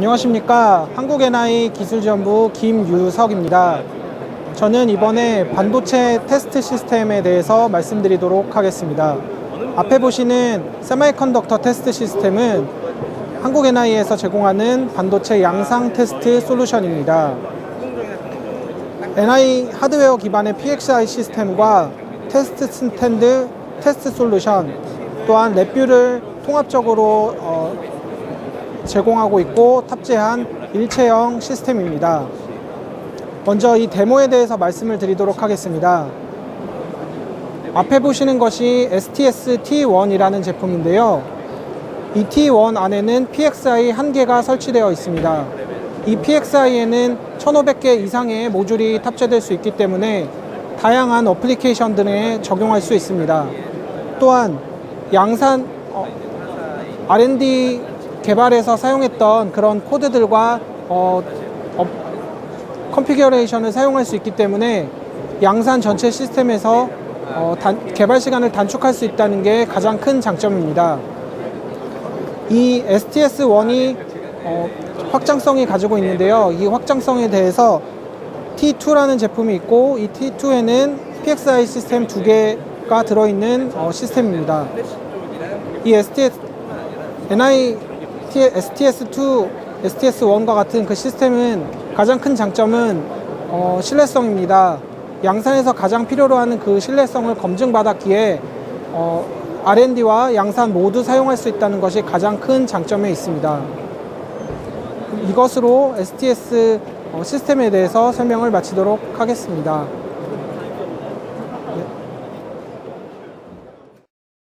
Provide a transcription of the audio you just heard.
안녕하십니까. 한국NI 기술지원부 김유석입니다. 저는 이번에 반도체 테스트 시스템에 대해서 말씀드리도록 하겠습니다. 앞에 보시는 세마이컨덕터 테스트 시스템은 한국NI에서 제공하는 반도체 양상 테스트 솔루션입니다. NI 하드웨어 기반의 PXI 시스템과 테스트 스탠드, 테스트 솔루션, 또한 랩뷰를 통합적으로 어, 제공하고 있고 탑재한 일체형 시스템입니다. 먼저 이 데모에 대해서 말씀을 드리도록 하겠습니다. 앞에 보시는 것이 STS T1이라는 제품인데요. 이 T1 안에는 PXI 한 개가 설치되어 있습니다. 이 PXI에는 1500개 이상의 모듈이 탑재될 수 있기 때문에 다양한 어플리케이션들에 적용할 수 있습니다. 또한 양산 어, R&D 개발에서 사용했던 그런 코드들과 어, 어, 컨피규레이션을 사용할 수 있기 때문에 양산 전체 시스템에서 어, 단- 개발 시간을 단축할 수 있다는 게 가장 큰 장점입니다. 이 STS1이 어, 확장성이 가지고 있는데요. 이 확장성에 대해서 T2라는 제품이 있고 이 T2에는 PXI 시스템 두 개가 들어있는 어, 시스템입니다. 이 STS, NI STS2, STS1과 같은 그 시스템은 가장 큰 장점은 어, 신뢰성입니다. 양산에서 가장 필요로 하는 그 신뢰성을 검증받았기에 어, R&D와 양산 모두 사용할 수 있다는 것이 가장 큰 장점에 있습니다. 이것으로 STS 어, 시스템에 대해서 설명을 마치도록 하겠습니다.